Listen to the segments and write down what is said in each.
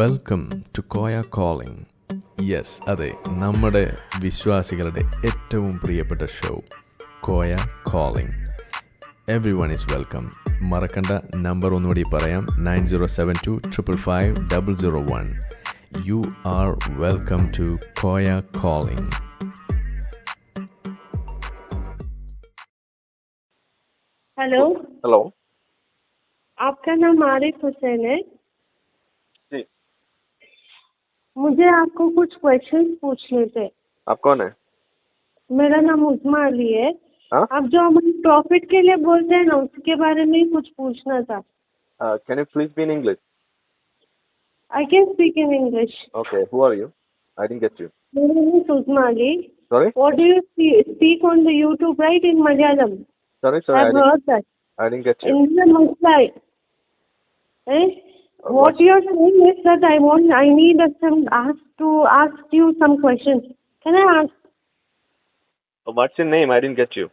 welcome to Koya calling yes അതെ നമ്മുടെ വിശ്വാസികളുടെ ഏറ്റവും പ്രിയപ്പെട്ട show Koya calling every one is welcome മറക്കണ്ട നമ്പർ ഒന്നുകൂടി പറയാം nine zero seven two triple five double zero one you are welcome to Koya calling hello hello आपका नाम आरिफ हुसैन है जी मुझे आपको कुछ क्वेश्चन पूछने थे। आप कौन है? मेरा नाम उजमा अली है। हाँ? आप जो हमारे प्रॉफिट के लिए बोलते हैं ना उसके बारे में ही कुछ पूछना था। Can you please be in English I can speak in English okay who are you I didn't get you मेरा नाम Uzma Ali. Sorry do you see, speak on the YouTube, right, in Malayalam? Sorry sorry I didn't heard I didn't get you the Muslim, eh? What you're saying is that I want, I need some ask to ask you some questions. Can I ask? Oh, what's your name? I didn't get you.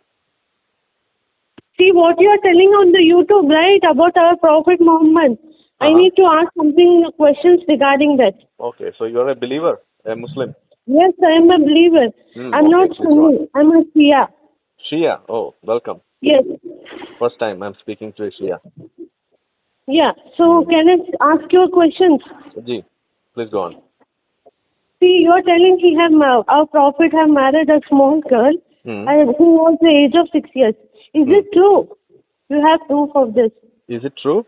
See what you are telling on the YouTube, right, about our Prophet Muhammad. Uh-huh. I need to ask something questions regarding that. Okay, so you are a believer, a Muslim. Yes, I am a believer. Hmm, I'm okay, not Sunni. I'm a Shia. Shia. Oh, welcome. Yes. First time I'm speaking to a Shia. Yeah. So can I ask you questions? ji please go on See, you're telling he have ma- our Prophet have married a small girl hmm. and who was the age of six years. Is it true? You have proof of this. is it true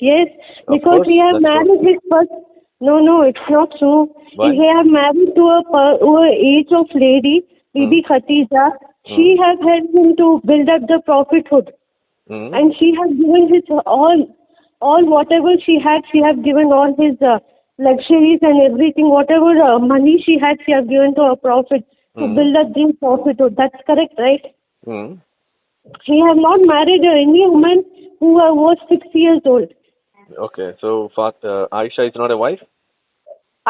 Yes, Of because course, he have married his first. No, no, it's not true. Why? He have married to a, per- a age of lady, Bibi Khatija. She have helped him to build up the prophethood, hmm. and she has given his all, all whatever she had. She have given all his uh, luxuries and everything. Whatever uh, money she had, she have given to a prophet to Hmm. build up the prophethood. That's correct, right? Hmm. He have not married uh, any woman who uh, was six years old. okay so Fat, uh, aisha is not a wife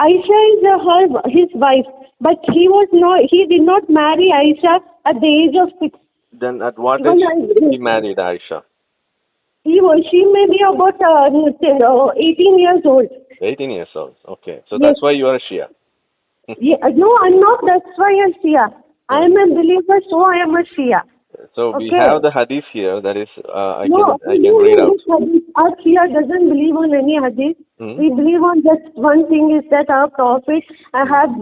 Aisha is uh, her his wife, but he was not. He did not marry Aisha at the age of six. then at what age he married aisha He was. She may be about uh, uh, eighteen years old. 18 years old okay so Yes. that's why you are a shia Yeah, no, I'm not. That's why I'm Shia. I am a believer, so I am a Shia. So we Okay. have the hadith here. That is, uh, I no, can I no, can read no, out. hadith, our Shia doesn't believe on any hadith. Hmm. We believe on just one thing is that our prophet uh, have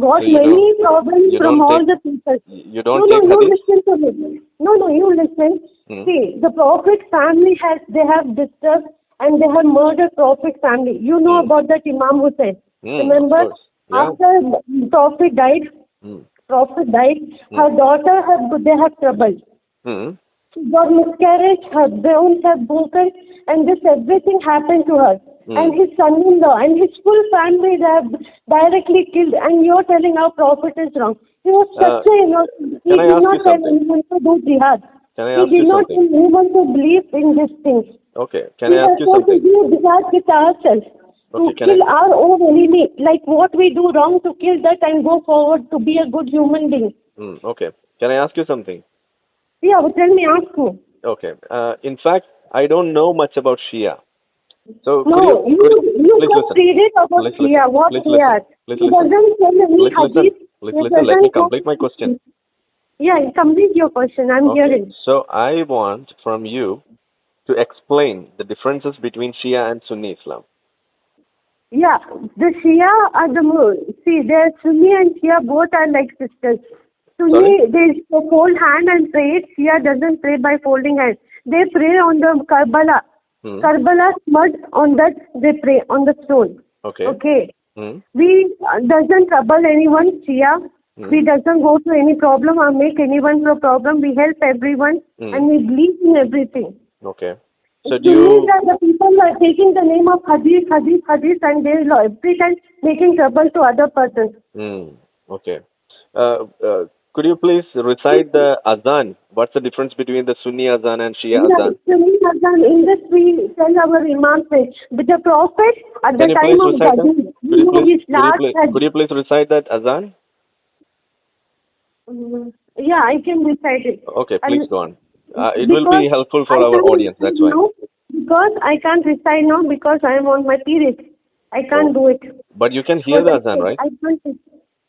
got So many problems from all take- the people. You don't no, take no, you hadith. listen to me. No, no, you listen. Hmm. See, the Prophet family has, they have disturbed and they have murdered Prophet family. You know Hmm. about that Imam Hussein. Hmm, Remember? Yeah. After Prophet died, Hmm. Prophet died, her daughter have, they had trouble. Hmm. She got miscarriage, her bones have broken, and this everything happened to her. Hmm. And his son-in-law and his full family they have directly killed. And you're telling our prophet is wrong. He was such Uh, a innocent. He did not you tell anyone to do jihad. Can I He ask did you not something? anyone to believe in these things. Okay. Can we I ask you supposed to something? do jihad with ourselves. Okay, to can I- kill our own enemy, like what we do wrong, to kill that and go forward to be a good human being. Hmm. Okay. Can I ask you something? Yeah, but tell me, ask me. Okay. Uh, in fact, I don't know much about Shia. So No, you you please just read it about Please Shia, listen. what Please they listen. are. Please listen. doesn't tell any listen. hadith. Listen. Let me complete my question. Yeah, complete your question. I'm Okay. hearing. So I want from you to explain the differences between Shia and Sunni Islam. Yeah, the Shia are the mo- see, they're Sunni and Shia both are like sisters. Sunni Sorry? they fold hand and pray. Shia doesn't pray by folding hand. They pray on the Karbala. Hmm. Karbala mud on that they pray on the stone. Okay. Okay. Hmm. We uh, doesn't trouble anyone, Shia. Hmm. We doesn't go to any problem or make anyone a problem. We help everyone Hmm. and we believe in everything. Okay. So do you? are the people are taking the name of Hadith, Hadith, Hadith and they are every time making trouble to other persons. Hmm. Okay. Uh, uh, could you please recite the azan? What's the difference between the Sunni azan and Shia Yeah, azan? Sunni Azan, in this we tell our Imam but the Prophet at the Can you time of that? Gadid, Could you you know please, his could you last please, had, could you please recite that azan? Mm, yeah, I can recite it. Okay, And- please go on. Uh, it will be helpful for I our audience. That's why. now Because I can't recite now because I am on my period. I can't do it. But you can hear the azan, right? I can't.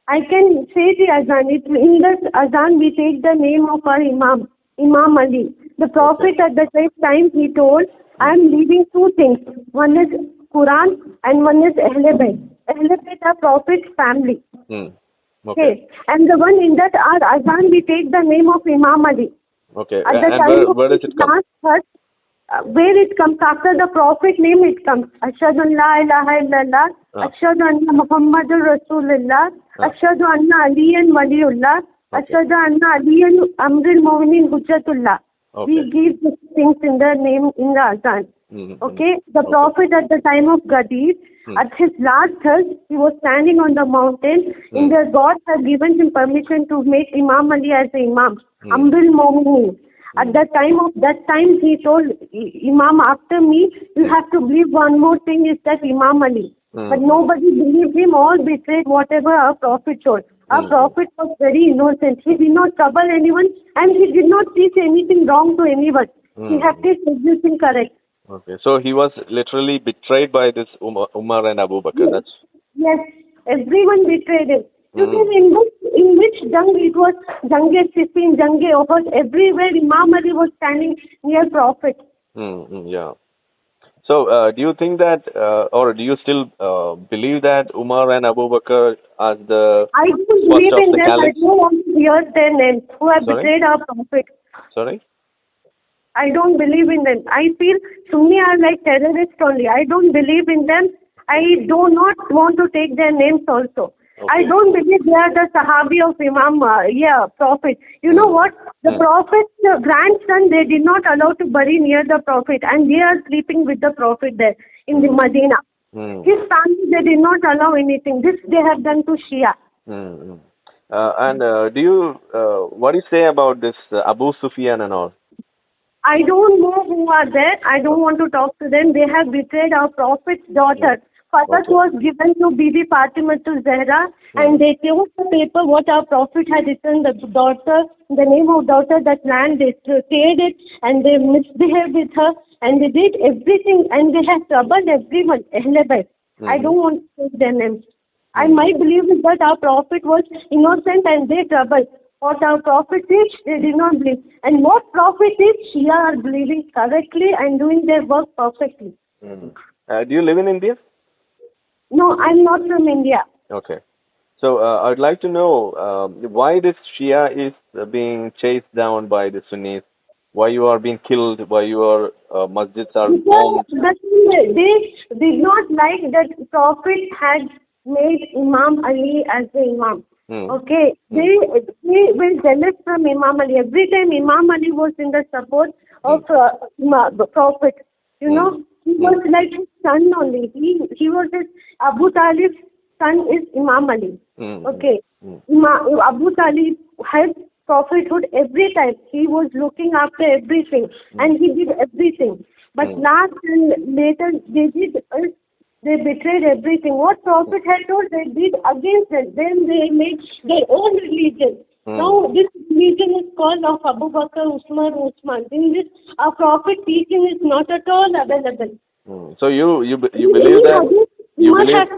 I can say the azan. It, in the azan, we take the name of our Imam, Imam Ali. The Prophet at the same time he told, I am leaving two things. One is Quran and one is Ahle Bayt. Ahle Bayt are Prophet's family. Hmm. Okay. And the one in that our azan, we take the name of Imam Ali. Okay. At the And time where, where does it come? verse, uh, where it comes after the prophet name, it comes. Ashhadu la ilaha illallah. Ah. Ashhadu anna Muhammadur Rasulullah. Ah. Ashhadu anna Aliyan Waliullah. Okay. Ashhadu anna Aliyan Amrul Mu'minin Hujjatullah. Okay. We give these things in the name in the azan. Hmm. Okay, the prophet at the time of Gadir, Hmm. at his last thirst, he was standing on the mountain. In Hmm. the God had given him permission to make Imam Ali as the Imam, Hmm. Mu'minin. At the time of that time, he told Imam, after me, you have to believe one more thing is that Imam Ali. Hmm. But nobody believed him. All betrayed whatever our prophet told. Our Hmm. prophet was very innocent. He did not trouble anyone, and he did not teach anything wrong to anyone. He Hmm. had teach everything correct. Okay. So he was literally betrayed by this Umar, Umar and Abu Bakr. That's Yes, everyone betrayed him. You Hmm. can in which in which jung it was Jange Siffin, Jange Uhud, everywhere Imam Ali was standing near Prophet. Hmm, yeah. So uh, do you think that, uh, or do you still uh, believe that Umar and Abu Bakr are the I don't believe of in the them. I don't want to hear their names who have Sorry? betrayed our Prophet. sorry? I don't believe in them. I feel Sunni are like terrorists only. I don't believe in them. I do not want to take their names also. I don't believe they are the Sahabi of Imam, uh, yeah, Prophet. You know what? The Hmm. Prophet's uh, grandson, they did not allow to bury near the Prophet and they are sleeping with the Prophet there in the Medina. Hmm. His family, they did not allow anything. This they have done to Shia. Hmm. hmm. Uh, and uh, do you, uh, what do you say about this uh, Abu Sufyan and all? I don't know who are there. I don't want to talk to them. They have betrayed our Prophet's daughter. Fatah was given to Bibi Fatima to Zahra hmm. and they chose the paper what our Prophet had written, the daughter, the name of daughter, that land, they teared it and they misbehaved with her and they did everything and they have troubled everyone. Bayt. Hmm. I don't want to take their names. I hmm. might believe is that our Prophet was innocent and they troubled. What our Prophet is, they did not believe. And what Prophet is, Shia are believing correctly and doing their work perfectly. Hmm. Uh, do you live in India? No, I'm not from India. Okay. So uh, I'd like to know um, why this Shia is uh, being chased down by the Sunnis. Why you are being killed? Why your uh, masjids are bombed? they did not like that Prophet had made Imam Ali as the Imam. Hmm. Okay, they they were jealous from Imam Ali. Every time Imam Ali was in the support of uh, the Prophet, you know, he was like his son only. He he was his Abu Talib's son is Imam Ali. Hmm. Okay, Hmm. Ima- Abu Talib had prophethood every time. He was looking after everything and he did everything. But Hmm. last and later they did they betrayed everything. What prophet had told they did against it. Then they made their own religion. Hmm. Now this religion is called of Abu Bakr, Usman, Usman. In this, our prophet teaching is not at all available. Hmm. So you you you believe that you believe that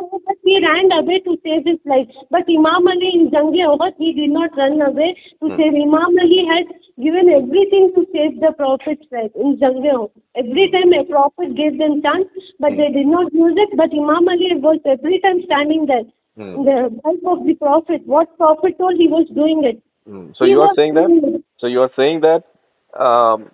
he ran away to save his life. But Imam Ali in Jange Uhud, he did not run away to Hmm. save. Imam Ali had given everything to save the Prophet's life in Jange Uhud. Every time a Prophet gave them chance, but Hmm. they did not use it. But Imam Ali was every time standing there. Hmm. The help of the Prophet. What Prophet told, he was doing it. Hmm. So He you are saying that so you are saying that um,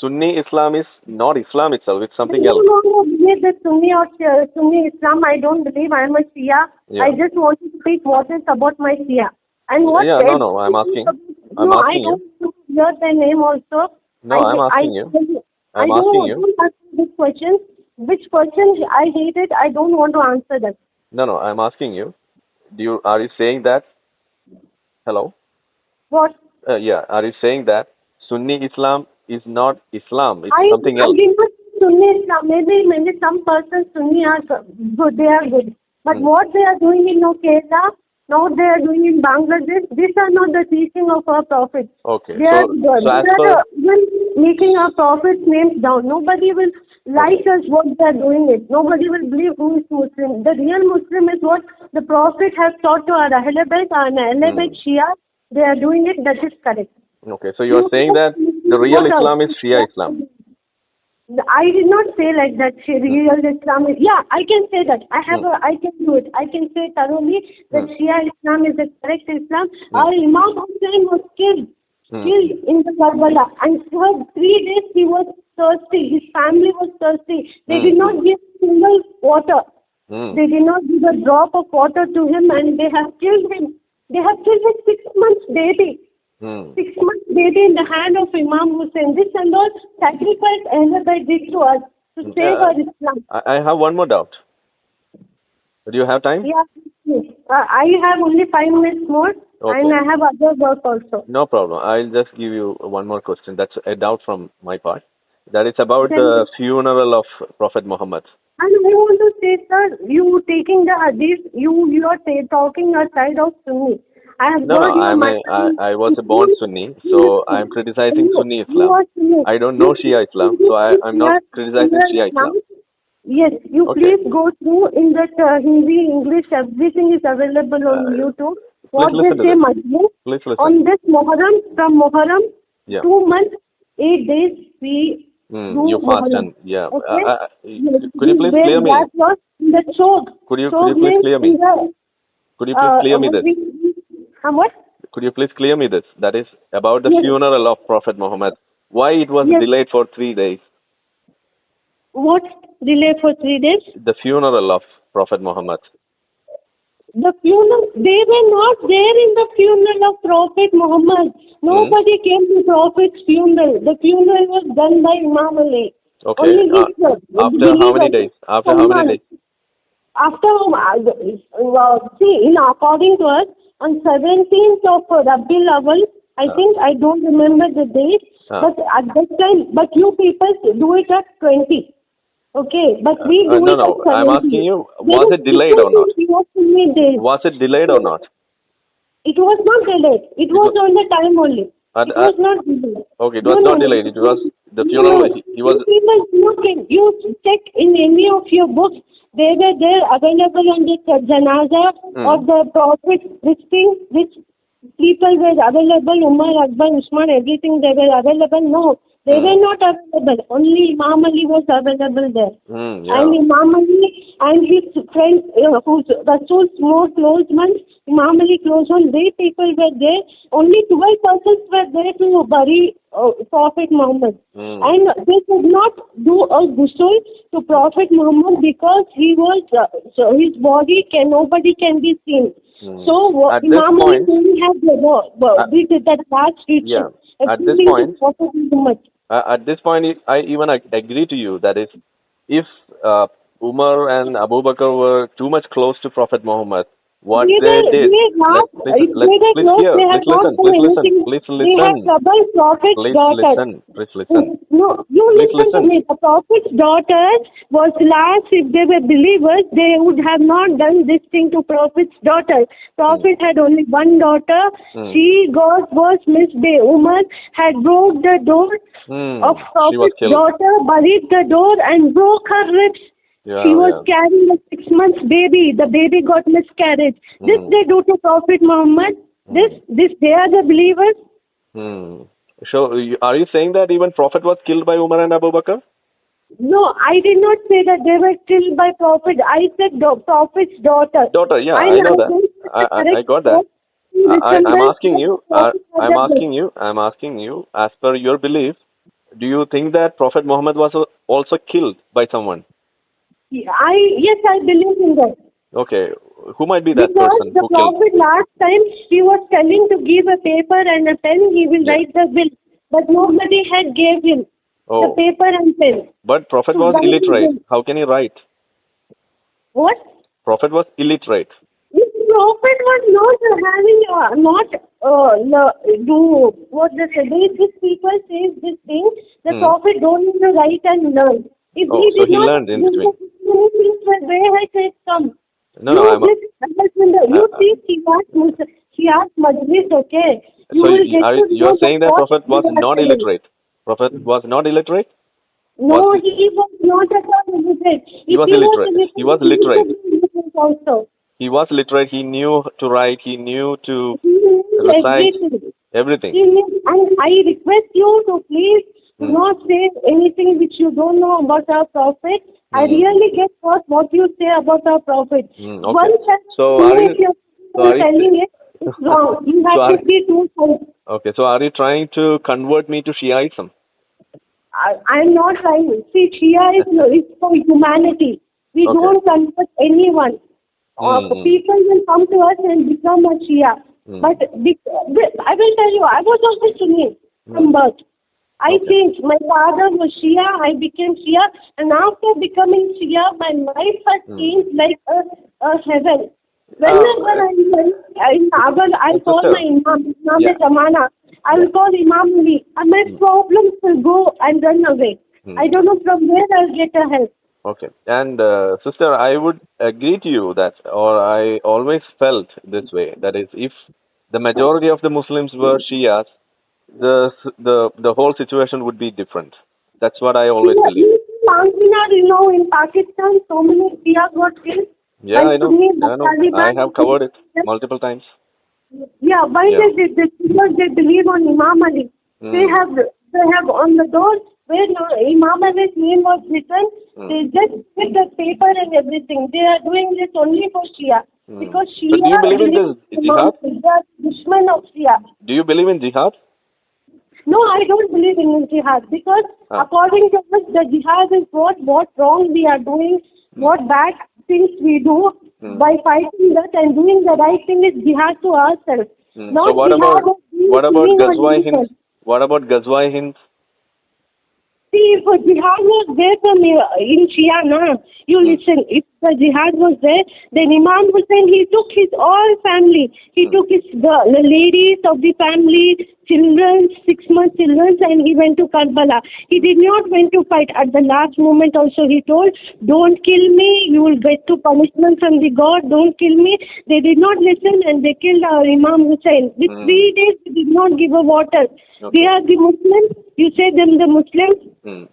Sunni Islam is not Islam itself; it's something I else. want to believe that Sunni or uh, Sunni Islam. I don't believe I am a Shia. Yeah. I just want to speak what is about my Shia. And what Yeah, no, no, I'm asking. about- I'm no, I asking you. don't to hear their name also. No, I, I'm asking I, you. I I'm don't, asking you. don't ask this question. Which question I hated, I don't want to answer that. No, no, I'm asking you. Do you are you saying that? Hello. What? Uh, yeah, are you saying that Sunni Islam is not Islam? It's I, something I else. did not Sunni Islam. Maybe, maybe some persons Sunni are good. They are good. But Hmm. what they are doing in Kerala, now they are doing in Bangladesh, these are not the teaching of our prophets. Okay. They So, are good. so They per are even making our prophets' names down. Nobody will like us what they are doing it. Nobody will believe who is Muslim. The real Muslim is what the Prophet has taught to our Ahl Bayt and Ahl Bayt Shia. They are doing it. That is correct. Okay, so you're saying that the real Islam is Shia Islam. I did not say like that. Shia- Real Islam is yeah. I can say that. I have a. I can do it. I can say thoroughly that Shia Islam is the correct Islam. Our Imam Hussein was killed, Hmm. killed in the Karbala, and for three days he was thirsty. His family was thirsty. They Hmm. did not give single water. Hmm. They did not give a drop of water to him, and they have killed him. They have killed his six months baby Hmm. six months baby in the hand of Imam Hussein. This and all sacrifice Ahmad did to us to save Yeah. our Islam. I, I have one more doubt. Do you have time? Yeah, uh, I have only five minutes more, Okay. and I have other work also. No problem. I'll just give you one more question. That's a doubt from my part. That is about the funeral of Prophet Muhammad. And I want to say, sir, you taking the hadith, you you are ta- talking a side of Sunni. I have No, no, your I'm a. I, I was a born Sunni, so I'm criticizing Sunni Islam. I don't know Shia Islam, so I, I'm not criticizing Shia Islam. Yes, you Okay. please go through in that uh, Hindi, English, everything is available on Uh, YouTube. What they say, this. Majlis, Please listen. on this Muharram, from Muharram, Yeah. two months, eight days, we do you fast Muharram. and yeah. Okay? Uh, uh, Yes, could you please clear me? black cloth in the. Could you- could you please clear me? the, Could you please uh, clear me what what? Could you please clear me this? That is about the Yes. funeral of Prophet Muhammad. Why it was Yes. delayed for three days? What delay for three days? The funeral of Prophet Muhammad. The funeral, they were not there in the funeral of Prophet Muhammad. Nobody came to Prophet's funeral. The funeral was done by Imam Ali. Okay. Only uh, after how many days? After how many days? After, uh, uh, see, in according to us, on 17th of Rabiul Awal, I Uh. think, I don't remember the date, Uh. but at that time, but you people do it at 20. Okay, but we Uh, do no, it no, at 17. I'm asking you, was it delayed or not? difference in what you. Was it delayed or not? It was not delayed. It, was, was- on the time only. And, it was not delayed. Okay, it was No, not no, delayed. It was the funeral. No, he, he was. You people look in, you check in any of your books. They were there available on the janaza Hmm. or the prophet. This thing, which people were available. Umar, Akbar, Usman, everything they were available. No, they Hmm. were not available. Only Imam Ali was available there. Hmm, yeah. And Imam Ali and his friends, uh, who's Rasul's more close ones, Imam Ali close one, they people were there. Only 12 persons were there to bury uh, Prophet Muhammad. Hmm. And they could not do a ghusl to Prophet Muhammad because he was, uh, so his body can, nobody can be seen. Hmm. So uh, At Imam Ali point- only had the, uh, Uh, did that last Yeah. At this point- Uh, at this point, I even agree to you that is, if uh, Umar and Abu Bakr were too much close to Prophet Muhammad, what They they, did. they not- let- if let- they were please close, hear, they please have not listen, please listen, They have listen, troubled Prophet's please daughter. listen, please listen. No, you Please listen, listen. to me. The Prophet's daughter was last. If they were believers, they would have not done this thing to Prophet's daughter. Prophet had only one daughter. Hmm. She got was Miss Bay. Umar had broke the door Hmm. of Prophet's daughter, buried the door, and broke her ribs. Yeah, she was yeah. carrying a six months baby. The baby got miscarriage. This Hmm. they do to Prophet Muhammad. This this they are the believers. Hmm. So, are you saying that even Prophet was killed by Umar and Abu Bakr? No, I did not say that they were killed by Prophet. I said the Prophet's daughter. Daughter, yeah, I, know that. I, I, I got that. I, I- I'm asking you. Uh, I'm asking you. I'm asking you. As per your belief, do you think that Prophet Muhammad was also killed by someone? I yes, I believe in that. Okay, who might be that because person the? Prophet last time he was telling to give a paper and a pen, he will Yeah. write the will, but nobody had gave him the Oh, paper and pen. but Prophet was did illiterate. How can he write? What? Prophet was illiterate. This prophet was not having, uh, not uh, do what the Sadiq people says this thing. The Hmm. prophet don't write and learn. If Oh, he so did he not, learned in between. the things were where has it come? No, no, I'm. you see, she asked, she asked Majlis, okay? You so you are, you're saying that Prophet was not illiterate. Prophet was not illiterate. No, Was he was not at all illiterate. He was illiterate. He was literate. he would be illiterate also. He was literate. He knew to write. He knew to He Recite. everything. everything. He and I request you to please do Hmm. not say anything which you don't know about our prophet. I Hmm. really get what, what you say about our prophet. Hmm, okay. One So are you- you're so are you- telling it, it's wrong. You So have to are- see two sides. Okay. So are you trying to convert me to Shiaism? I, I'm not trying. See, Shia is, for humanity. We Okay. don't convert anyone. Uh, Mm. people will come to us and become a Shia. Mm. But I will tell you, I was also Sunni from birth. I changed. My father was Shia. I became Shia. And after becoming Shia, my life has Mm. changed like a, a heaven. Whenever Ah, I in Agar, I call my Imam, Imam Yeah. Zamana. I will call Imam Ali. And my problems will go and run away. Hmm. I don't know from where I'll get a help. Okay. And uh, sister, I would agree to you that, or I always felt this way. That is, if the majority of the Muslims were Shias, the the the whole situation would be different. That's what I always Yeah, believe. in you know, in Pakistan, so many Shia got killed. Yeah, I know. I know. I have covered it multiple times. Yeah, why Yeah. they did this? Because they believe on Imam Ali. Hmm. They have they have on the doors where Imam Ali's name was written. Hmm. They just put the paper and everything. They are doing this only for Shia Hmm. because But Shia do you believe in believes this jihad? Ali. They are dushman of Shia. Do you believe in jihad? No, I don't believe in jihad because Ah. according to us, the jihad is what what wrong we are doing, what bad things we do Hmm. by fighting that and doing the right thing is jihad to ourselves. Hmm. Not So what about what about Ghazwa. Hind? What about Ghazwa Hind? See, if a jihad was there from in Shia, na, you listen, if the jihad was there, then Imam Hussein, he took his all family. He took his the, the ladies of the family, children, six month children, and he went to Karbala. He did not went to fight. At the last moment also, he told, don't kill me, you will get to punishment from the God, don't kill me. They did not listen and they killed our Imam Hussein. With Hmm. three days, they did not give a water. Okay. They are the Muslims, you say them the Muslims. Hmm.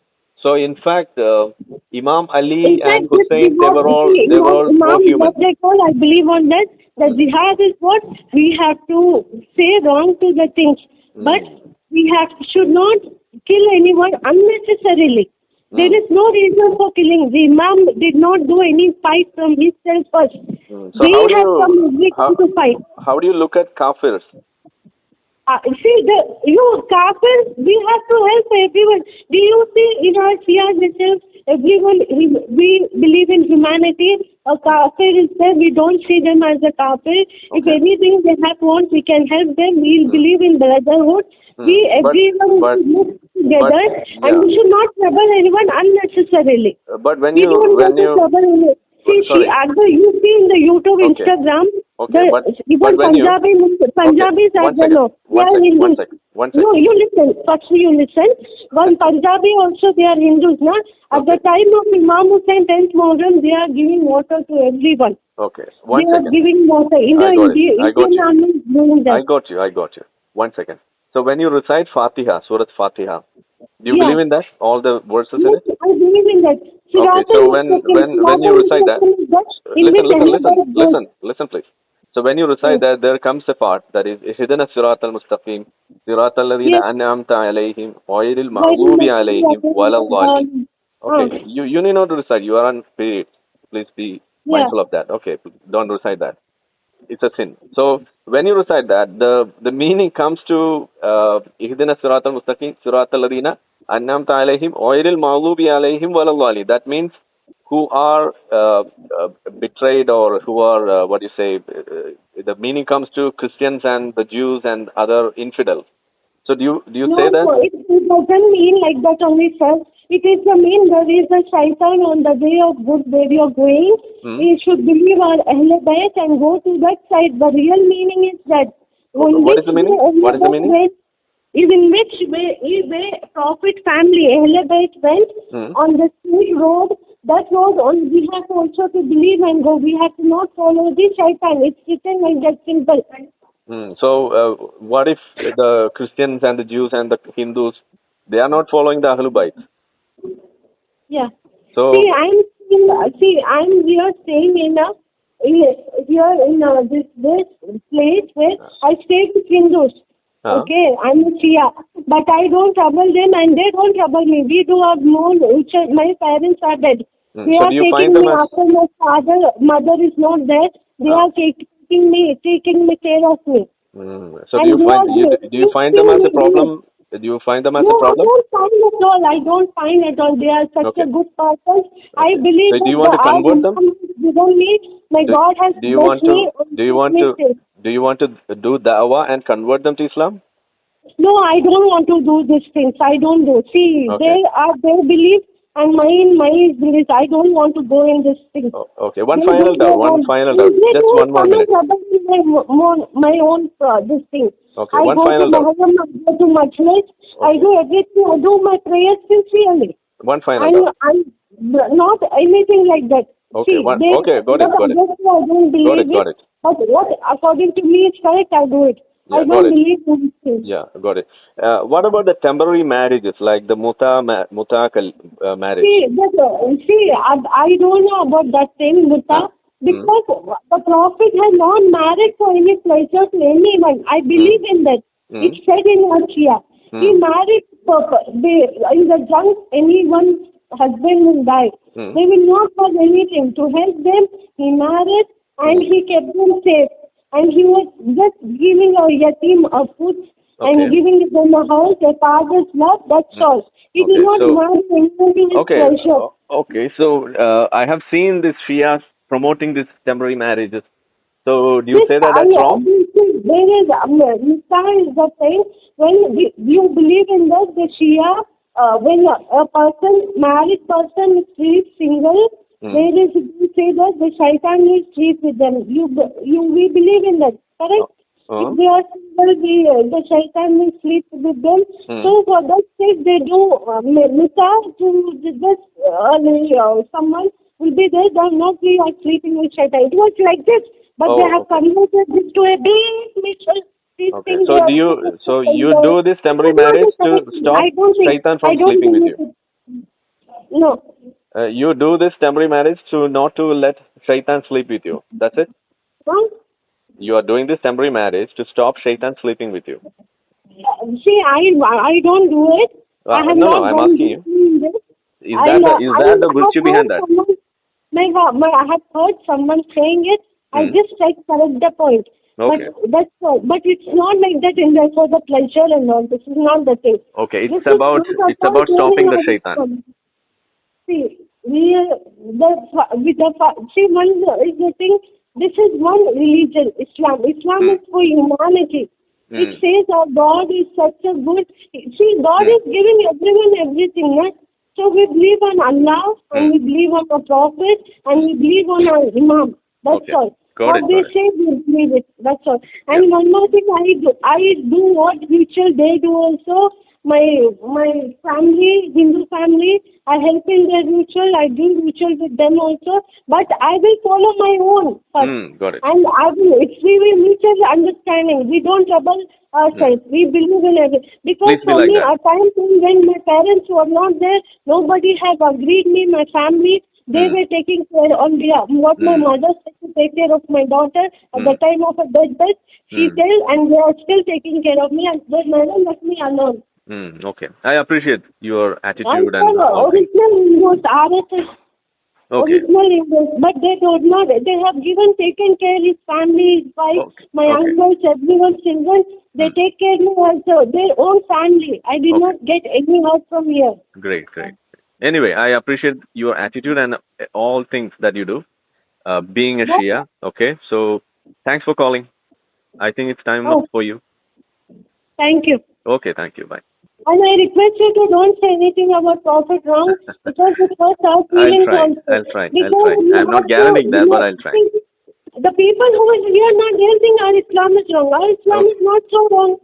So in fact, uh, Imam Ali In fact, and Hussein, they were all they were Imam- all Imam, what they call, I believe on that. The jihad is what we have to say wrong to the things, but we have should not kill anyone unnecessarily. There is no reason for killing. The Imam did not do any fight from himself first. Hmm. So they have you some how, to fight. how do you look at kafirs? Uh, see, the you kafir, we have to help everyone. Do you see in our Shia themselves, everyone we believe in humanity. A kafir is there, we don't see them as a kafir. If anything they have want, we can help them. We believe in brotherhood. Hmm. We everyone but- should live together, but- and we should not trouble anyone unnecessarily. But when you when you See, Sorry. she, Agha, you see in the YouTube, Okay. Instagram, Okay, the, but- even but when you- Punjabi, Punjabis okay, as one second, well. They one are second, one second, one No, you listen. First you listen. One Punjabi also they are Hindus, na? At the time of Imam Hussain 10th Muharram, they are giving water to everyone. Okay, one they are second. giving water. In the I got it. Indian I got you. army is doing that. I got you. I got you. One second. So when you recite Fatiha, Surat Fatiha, you Yeah. believe in that? All the verses in it? I believe in that. Okay, so when when when you recite that, Mustaqim is that in listen, listen, listen, listen, listen, please. So when you recite that, there comes a part that is Hidana Sirat al Mustaqim, Sirat alladhina Yes. an'amta alayhim, Ghayril maghdubi alayhim, walad ah. Okay, you you need not to recite. You are on period. Please be mindful of that. Okay, don't recite that. It's a sin. So when you recite that, the the meaning comes to uh, Ihdina Sirat al Mustaqim, Sirat alladhina an'amta alayhim, Ghayril maghdubi alayhim, walad That means who are uh, uh, betrayed or who are uh, what do you say? Uh, the meaning comes to Christians and the Jews and other infidels. So do you do you no, say that? No, it, it doesn't mean like that only, sir. It is the mean there is a shaitan on the way of good where you're going. Hmm. We should believe our Ahle Bayt and go to that side. The real meaning is that. In what is the meaning? What is the meaning? went- Is in which way, is way Prophet family Ahle Bayt went Hmm. on the straight road. That road on, we have also to believe and go. We have to not follow the shaitan. It's written like that simple. Hmm. So, uh, what if the Christians and the Jews and the Hindus they are not following the Ahlul Bayt? Yeah. So See, I'm see, I'm here staying in a here in a, this this place where I stay with Hindus. Huh? Okay, I'm a Shia, but I don't trouble them and they don't trouble me. We do our which are- My parents are dead. Hmm, They so are taking me as- after my father, mother is not there. They Huh? are taking me, taking me care of me. mm, so And do you find you, do you find them as a problem? Do you find them as no, a problem? I don't find at all. I don't find at all. They are such Okay. a good person. I believe So do you want to convert them? Given me, my Do- God has do you want blessed to me do you want to do you want to do da'wah and convert them to Islam? No, I don't want to do these things. I don't do. See, Okay. they are their belief and mine my belief. I don't want to go in this thing. Okay, one They final doubt. One final doubt. do Just one more minute. My, mo- my own uh, this thing. Okay, I one go final to doubt. Muharram, I go to Majlis. I Okay. do everything. I do my prayers sincerely. One final I'm, doubt. I'm not anything like that. Okay, See, one- they, okay, got it, got it. I don't believe Got it, got it. But what according to me is correct, I do it. I Yeah, got don't it. believe in things. Yeah, got it. Uh, what about the temporary marriages like the muta ma- muta kal- uh, marriage? See, that, uh, see, I, I don't know about that thing, muta, because the Prophet has not married for any pleasure to anyone. I believe in that. Hmm. It's said in Ashia. He married for, they, in the junk, anyone's husband will die. Hmm. They will not have anything. To help them, he married and he kept them safe. And he was just giving a yatim a food Okay. and giving them a house, a father's love, that's all. He did not so- anybody with Okay. pleasure. o- Okay. So uh, I have seen this Shia promoting this temporary marriages. So do you say that that's I- wrong? There is, um, Nisa is the thing, when we- you believe in that, the Shia, uh, when a, a person, married person sleeps single, Hmm. there is, you say that the shaitan will sleep with them. You, you, we believe in that, correct? Uh-huh. If they are single, the, uh, the shaitan will sleep with them. Hmm. So for that sake, they do uh, Nisa to just, uh, uh, someone will be there, they not we are sleeping with shaitan. It was like this. But Oh, they have converted this to a big mission. Okay. So do you so you do this temporary marriage to stop Shaitan from sleeping with you? No. Uh, you do this temporary marriage to not to let Shaitan sleep with you. That's it. Huh? You are doing this temporary marriage to stop Shaitan sleeping with you. Uh, See, I I don't do it. Uh, I have no, not no, I'm asking you. this. Is I, that the, uh, is that the virtue behind that? someone- My, my, I have heard someone saying it. I Hmm. just like correct the point. Okay. But that's all. But it's not like that in there for the pleasure and all. This is not the thing. Okay, it's is about it's about stopping the Shaitan. See, we are- the with the see one is the thing. This is one religion, Islam. Islam Hmm. is for humanity. It Hmm. says our God is such a good. See, God Hmm. is giving everyone everything. Right? So we believe on Allah and Hmm. we believe on the Prophet and we believe on our Imam. That's Okay. all. Got what it, they say, we believe it. That's all. And one more thing, I do. I do what ritual they do also. My my family, Hindu family, I help in their ritual. I do ritual with them also. But I will follow my own first. Hmm, got it. And I will, it's we will mutual understanding. We don't trouble ourselves. We believe in everything. Because Please be for like me, that. a time came when my parents were not there, nobody have agreed me, my family, they Hmm. were taking care on behalf. What my Hmm. mother said to take care of my daughter at the Hmm. time of her deathbed, she Hmm. tell and they are still taking care of me and they never left me alone. Hmm, okay, I appreciate your attitude and things. original Hindus, RSS Okay, original Hindus, but they do not. They have given taken care his family, his wife, Okay, my okay. uncles, everyone, children. They Hmm. take care of me also. Their own family. I did Okay. not get any help from here. great, great. Anyway, I appreciate your attitude and all things that you do. Uh, being a Yeah. Shia, okay. So thanks for calling. I think it's time Oh. up for you. Thank you. Okay, thank you. Bye. And I request you to don't say anything about Prophet wrong because it hurts our feelings try. also. I'll try. I'll Because try. I'm not have to- guaranteeing that, but I'll try. The people who is here not they our Islam is wrong. Our Islam Okay. is not so wrong.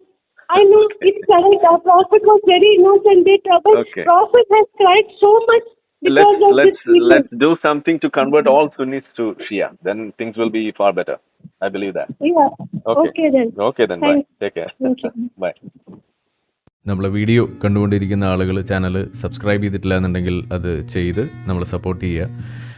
I know it's correct. Our Prophet was very innocent. They trouble. Okay. Prophet has cried so much Let's let's people. let's do something to convert all Sunnis to Shia. Then things will be far better. I believe that. Yeah. Okay. Okay then. Okay then. Bye. Take care. Thank you. bye. നമ്മളെ video കണ്ടുകൊണ്ടിരിക്കുന്ന ആളുകൾ channel subscribe ചെയ്തിട്ടില്ല എന്നുണ്ടെങ്കിൽ അത് ചെയ്ത് നമ്മളെ support ചെയ്യുക